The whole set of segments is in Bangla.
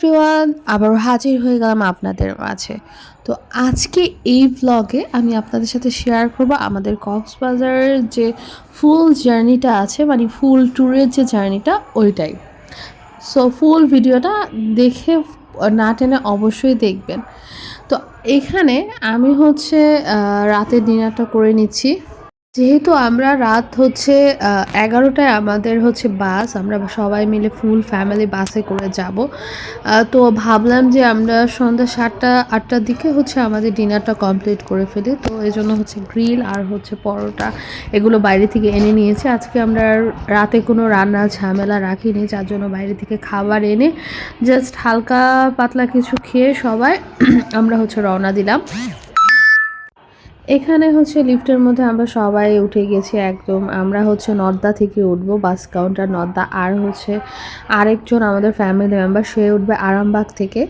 এভরিওয়ান আবারও হাজির হয়ে গেলাম আপনাদের মাঝে। তো আজকে এই ব্লগে আমি আপনাদের সাথে শেয়ার করব আমাদের কক্সবাজারের যে ফুল জার্নিটা আছে মানে ফুল ট্যুরের যে জার্নিটা ওইটাই। সো ফুল ভিডিওটা দেখে, না টেনে অবশ্যই দেখবেন। তো এখানে আমি হচ্ছে রাতের ডিনারটা করে নিচ্ছি। যেহেতু আমরা রাত হচ্ছে এগারোটায় আমাদের হচ্ছে বাস, আমরা সবাই মিলে ফুল ফ্যামিলি বাসে করে যাব। তো ভাবলাম যে আমরা সন্ধ্যা সাতটা, আটটার দিকে হচ্ছে আমাদের ডিনারটা কমপ্লিট করে ফেলি। তো এই জন্য হচ্ছে গ্রিল আর হচ্ছে পরোটা এগুলো বাইরে থেকে এনে নিয়েছি। আজকে আমরা রাতে কোনো রান্না ঝামেলা রাখিনি, যার জন্য বাইরে থেকে খাবার এনে জাস্ট হালকা পাতলা কিছু খেয়ে সবাই আমরা হচ্ছে রওনা দিলাম। এখানে হচ্ছে লিফটের মধ্যে আমরা সবাই উঠে গেছি একদম। আমরা হচ্ছে নর্দা থেকে উঠবো, বাস কাউন্টার নর্দা। আর হচ্ছে আরেকজন আমাদের ফ্যামিলি মেম্বার সে উঠবে আরামবাগ থেকে।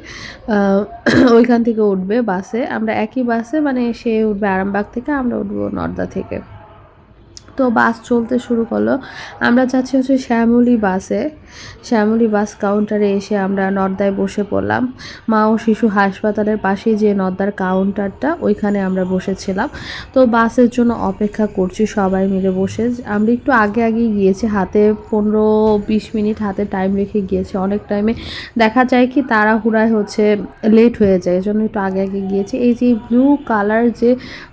ওইখান থেকে উঠবে বাসে। আমরা একই বাসে মানে সে উঠবে আরামবাগ থেকে, আমরা উঠবো নর্দা থেকে। তো বাস চলতে শুরু করল। আমরা যাচ্ছি হচ্ছে শ্যামলী বাসে। শ্যামলী বাস কাউন্টারে এসে আমরা নর্দায় বসে পড়লাম। মা ও শিশু হাসপাতালের পাশেই যে নর্দার কাউন্টারটা ওইখানে আমরা বসেছিলাম। তো বাসের জন্য অপেক্ষা করছি সবাই মিলে বসে। আমরা একটু আগে আগে গিয়েছি, হাতে পনেরো বিশ মিনিট হাতে টাইম রেখে গিয়েছি। অনেক টাইমে দেখা যায় কি তাড়াহুড়ায় হচ্ছে লেট হয়ে যায় জন্য একটু আগে আগে গিয়েছি। এই যে ব্লু কালার যে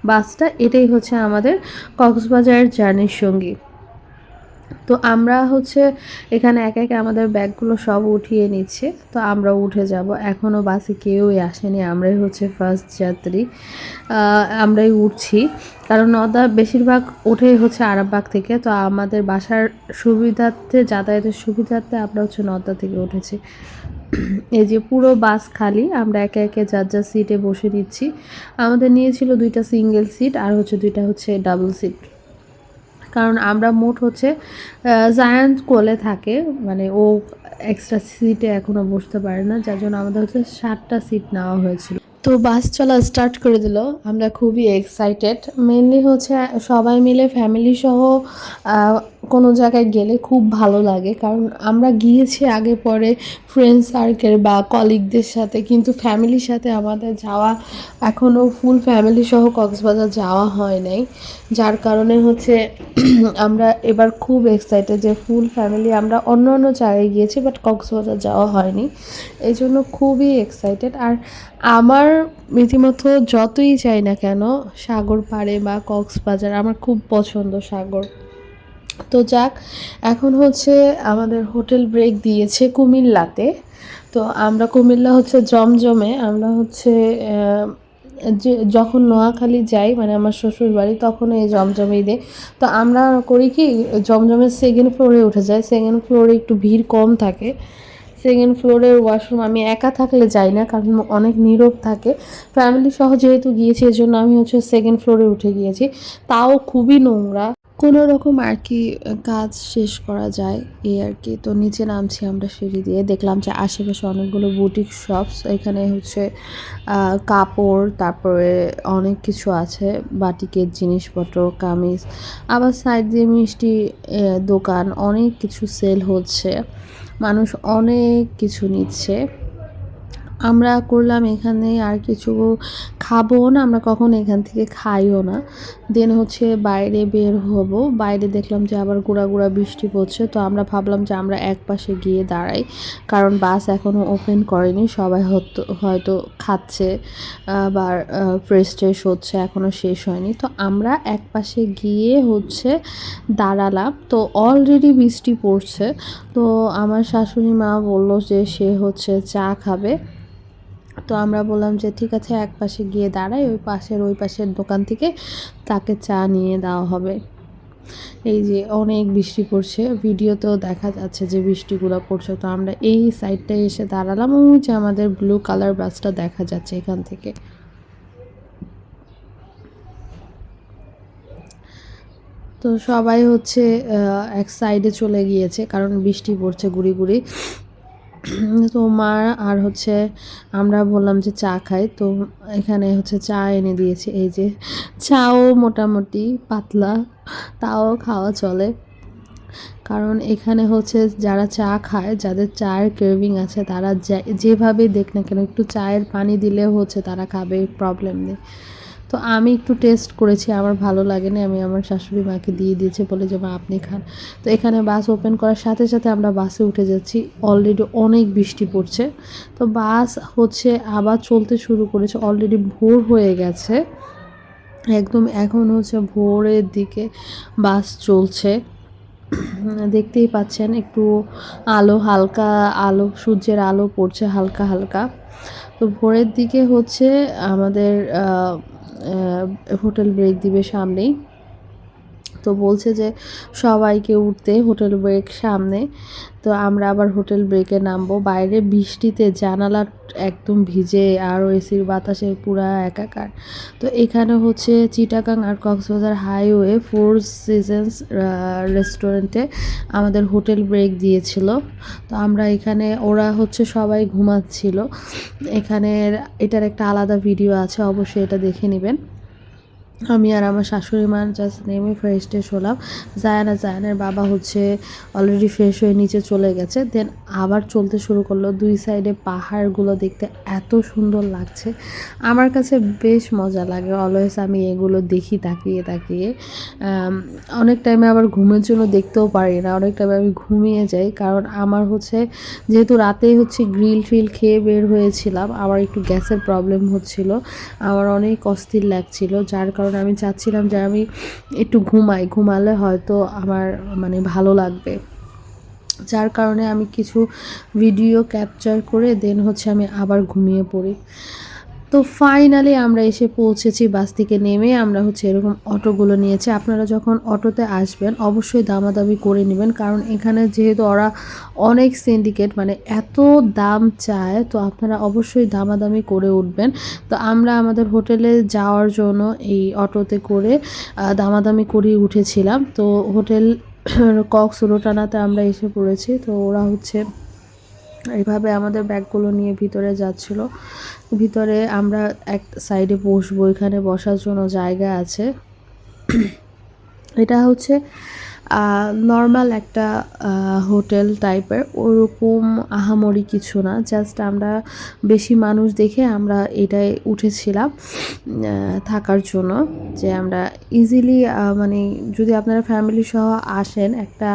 বাসটা, এটাই হচ্ছে আমাদের কক্সবাজারের জার্নির সঙ্গী। তো আমরা হচ্ছে এখানে এক একে আমাদের ব্যাগগুলো সব উঠিয়ে নিচ্ছে। তো আমরা উঠে যাব। এখনও বাসে কেউই আসেনি। আমরাই হচ্ছে ফার্স্ট যাত্রী। আমরাই উঠছি। কারণ নদা বেশিরভাগ ওঠেই হচ্ছে আরামবাগ থেকে। তো আমাদের বাসার সুবিধার্থে, যাতায়াতের সুবিধার্থে আমরা হচ্ছে নদা থেকে উঠেছি। এই যে পুরো বাস খালি, আমরা একে একে যার যার সিটে বসে নিচ্ছি। আমাদের নিয়েছিল দুইটা সিঙ্গেল সিট আর হচ্ছে দুইটা হচ্ছে ডাবল সিট কারণ আমরা মোট হচ্ছে জায়ান্ট কোলে থাকে মানে ও এক্সট্রা সিটে এখনও বসতে পারে না, যার জন্য আমাদের হচ্ছে সাতটা সিট নেওয়া হয়েছিল। তো বাস চলা স্টার্ট করে দিল, আমরা খুবই এক্সাইটেড মেনলি হচ্ছে সবাই মিলে ফ্যামিলি সহ কোনো জায়গায় গেলে খুব ভালো লাগে। কারণ আমরা গিয়েছি আগে পরে ফ্রেন্ড সার্কেল বা কলিগদের সাথে, কিন্তু ফ্যামিলির সাথে আমাদের যাওয়া এখনও ফুল ফ্যামিলি সহ কক্সবাজার যাওয়া হয় নাই। যার কারণে হচ্ছে আমরা এবার খুব এক্সাইটেড যে ফুল ফ্যামিলি আমরা অন্য অন্য জায়গায় গিয়েছি বাট কক্সবাজার যাওয়া হয়নি। এই জন্য খুবই এক্সাইটেড আর আমার রীতিমতো যতই চাই না কেন, সাগর পাড়ে বা কক্সবাজার, আমার খুব পছন্দ সাগর। তো যাক, এখন হচ্ছে আমাদের হোটেল ব্রেক দিয়েছে কুমিল্লাতে। তো আমরা কুমিল্লা হচ্ছে জমজমে, আমরা হচ্ছে যে যখন নোয়াখালী যাই মানে আমার শ্বশুর বাড়ি, তখন এই জমজমেই দেয়। তো আমরা করি কি জমজমের সেকেন্ড ফ্লোরে উঠে যাই। সেকেন্ড ফ্লোরে একটু ভিড় কম থাকে। সেকেন্ড ফ্লোরের ওয়াশরুম আমি একা থাকলে যাই না, কারণ অনেক নীরব থাকে। ফ্যামিলি সহ যেহেতু গিয়েছি এর জন্য আমি হচ্ছে সেকেন্ড ফ্লোরে উঠে গিয়েছি। তাও খুবই নোংরা। কোনো রকম আর কি কাজ শেষ করা যায় এই আর কি। তো নিচে নামছি আমরা সিঁড়ি দিয়ে। দেখলাম যে আশেপাশে অনেকগুলো বুটিক শপস, এখানে হচ্ছে কাপড়, তারপরে অনেক কিছু আছে, বাটিকের জিনিসপত্র, কামিজ, আবার সাইড দিয়ে মিষ্টি দোকান, অনেক কিছু সেল হচ্ছে। মানুষ অনেক কিছু নিচ্ছে। আমরা করলাম এখানে আর কিছু খাব না, আমরা কখনো এখান থেকে খাইও না। দেন হচ্ছে বাইরে বের হব, বাইরে দেখলাম যে আবার গুড়া গুড়া বৃষ্টি পড়ছে, তো আমরা ভাবলাম যে আমরা এক পাশে গিয়ে দাঁড়াই, কারণ বাস এখনও ওপেন করেনি, সবাই হয়তো খাচ্ছে, আবার ফ্রেশ ট্রেশ হচ্ছে এখনও শেষ হয়নি। তো আমরা এক পাশে গিয়ে হচ্ছে দাঁড়ালাম, তো অলরেডি বৃষ্টি পড়ছে, তো আমার শাশুড়ি মা বলল যে সে হচ্ছে চা খাবে। তো আমরা বললাম যে, ঠিক আছে, এক পাশে গিয়ে দাঁড়াই, ওই পাশের ওই পাশের দোকান থেকে তাকে চা নিয়ে দেওয়া হবে। এই যে, অনেক বৃষ্টি পড়ছে। ভিডিওতেও দেখা যাচ্ছে যে, বৃষ্টিগুলো পড়ছে। তো আমরা এই সাইডটায় এসে দাঁড়ালাম। ওই যে, আমাদের ব্লু কালার বাসটা দেখা যাচ্ছে এখান থেকে। তো সবাই হচ্ছে এক সাইডে চলে গিয়েছে, কারণ বৃষ্টি পড়ছে গুড়ি গুড়ি। তো মা আর হচ্ছে আমরা বললাম যে চা খাই, তো এখানে হচ্ছে চা এনে দিয়েছে। এই যে চাও মোটামুটি পাতলা, তাও খাওয়া চলে। কারণ এখানে হচ্ছে যারা চা খায়, যাদের চায়ের ক্রেভিং আছে, তারা যেভাবে দেখ না কেন, একটু চায়ের পানি দিলে হচ্ছে তারা খাবে প্রবলেম নেই। তো আমি একটু টেস্ট করেছি, আমার ভালো লাগেনি, আমি আমার শাশুড়ি মাকে দিয়ে দিয়েছে বলে যে, মা, আপনি খান। তো এখানে বাস ওপেন করার সাথে সাথে আমরা বাসে উঠে যাচ্ছি অলরেডি অনেক বৃষ্টি পড়ছে। তো বাস হচ্ছে আবার চলতে শুরু করেছে অলরেডি ভোর হয়ে গেছে। একদম এখন হচ্ছে ভোরের দিকে বাস চলছে। দেখতেই পাচ্ছেন, একটু আলো, হালকা আলো, সূর্যের আলো পড়ছে হালকা হালকা। তো ভোরের দিকে হচ্ছে আমাদের হোটেল ব্রেক দিবে সামনেই। তো বলছে যে সবাইকে উঠতে হোটেল ব্রেক সামনে। তো আমরা আবার হোটেল ব্রেকে নামবো। বাইরে বৃষ্টিতে জানালা একদম ভিজে, আর এসির বাতাসে পুরা একাকার। তো এখানে হচ্ছে চিটাগাং আর কক্সবাজার হাইওয়ে ফোর সিজনস রেস্টুরেন্টে আমাদের হোটেল ব্রেক দিয়েছিল। তো আমরা এখানে, ওরা হচ্ছে সবাই ঘুমাচ্ছিল। এখানের, এটার একটা আলাদা ভিডিও আছে, অবশ্যই এটা দেখে নেবেন। আমি আর আমার শাশুড়ি মা জাস্ট নেমে ফ্রেশ ট্রেশ হলাম। জায়ানা, জায়ানের বাবা হচ্ছে অলরেডি ফ্রেশ হয়ে নিচে চলে গেছে। দেন আবার চলতে শুরু করল। দুই সাইডে পাহাড়গুলো দেখতে এত সুন্দর লাগছে। আমার কাছে বেশ মজা লাগে। অলওয়েজ আমি এগুলো দেখি, তাকিয়ে তাকিয়ে। অনেক টাইমে আবার ঘুমের জন্য দেখতেও পারি না। অনেক টাইমে আমি ঘুমিয়ে যাই। কারণ আমার হচ্ছে, যেহেতু রাতেই হচ্ছে গ্রিল ফ্রিল খেয়ে বের হয়েছিলাম, আমার একটু গ্যাসের প্রবলেম হচ্ছিল। আমার অনেক অস্থির লাগছিল। যার কারণে আমি চাচ্ছিলাম যে আমি একটু ঘুমাই, ঘুমালে হয়তো আমার মানে ভালো লাগবে। যার কারণে আমি কিছু ভিডিও ক্যাপচার করে দেন হচ্ছে আমি আবার ঘুমিয়ে পড়ি। তো ফাইনালি আমরা এসে পৌঁছেছি, বাস থেকে নেমে আমরা হচ্ছে এরকম অটোগুলো নিয়েছি। আপনারা যখন অটোতে আসবেন, অবশ্যই দামাদামি করে নেবেন, কারণ এখানে যেহেতু ওরা অনেক সিন্ডিকেট মানে এত দাম চায়, তো আপনারা অবশ্যই দামাদামি করে উঠবেন। তো আমরা আমাদের হোটেলে যাওয়ার জন্য এই অটোতে করে দামাদামি করে উঠেছিলাম। তো হোটেল কক্স রোটানাতে আমরা এসে পড়েছি। তো ওরা হচ্ছে এইভাবে আমাদের ব্যাগগুলো নিয়ে ভিতরে যাচ্ছিল। ভিতরে আমরা এক সাইডে বসবো, এখানে বসার জন্য জায়গা আছে। এটা হচ্ছে নর্মাল একটা হোটেল টাইপের ওরকম আহামরি কিছু না। জাস্ট আমরা বেশি মানুষ দেখে আমরা এটাই উঠেছিলাম থাকার জন্য যে আমরা ইজিলি মানে যদি আপনারা ফ্যামিলি সহ আসেন, একটা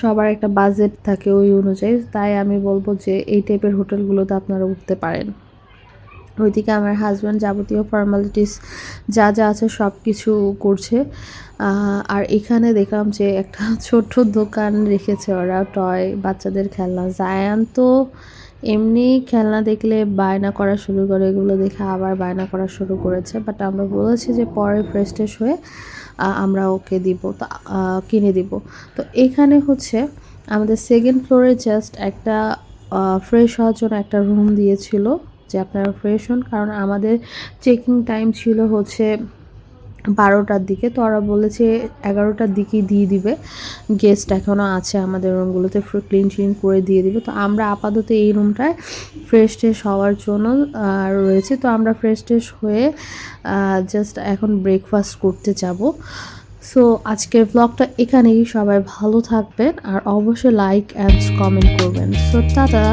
সবার একটা বাজেট থাকে ওই অনুযায়ী। তাই আমি বলব যে এই টাইপের হোটেলগুলোতে আপনারা উঠতে পারেন। ওইদিকে আমার হাজব্যান্ড যাবতীয় ফর্মালিটিস যা যা আছে সব কিছু করছে আর এখানে দেখলাম যে একটা ছোট্ট দোকান রেখেছে ওরা টয় বাচ্চাদের খেলনা। জায়ান তো এমনি খেলনা দেখলে বায়না করা শুরু করে, এগুলো দেখে আবার বায়না করা শুরু করেছে। বাট আমরা বলেছি যে পরে ফ্রেশ ট্রেশ হয়ে আমরা ওকে দিব, তো কিনে দিব। তো এখানে হচ্ছে আমাদের সেকেন্ড ফ্লোরে জাস্ট একটা ফ্রেশ হওয়ার জন্য একটা রুম দিয়েছিল। যে আপনারা ফ্রেশ হন, কারণ আমাদের চেকিং টাইম ছিল হচ্ছে বারোটার দিকে। তো ওরা বলেছে এগারোটার দিকেই দিয়ে দিবে। গেস্ট এখনও আছে আমাদের রুমগুলোতে ক্লিন ক্লিন করে দিয়ে দিবে। তো আমরা আপাতত এই রুমটায় ফ্রেশ ট্রেশ হওয়ার জন্য রয়েছে। তো আমরা ফ্রেশ ট্রেশ হয়ে জাস্ট এখন ব্রেকফাস্ট করতে যাব। সো আজকের ব্লগটা এখানেই। সবাই ভালো থাকবেন আর অবশ্যই লাইক অ্যান্ড কমেন্ট করবেন। So tata!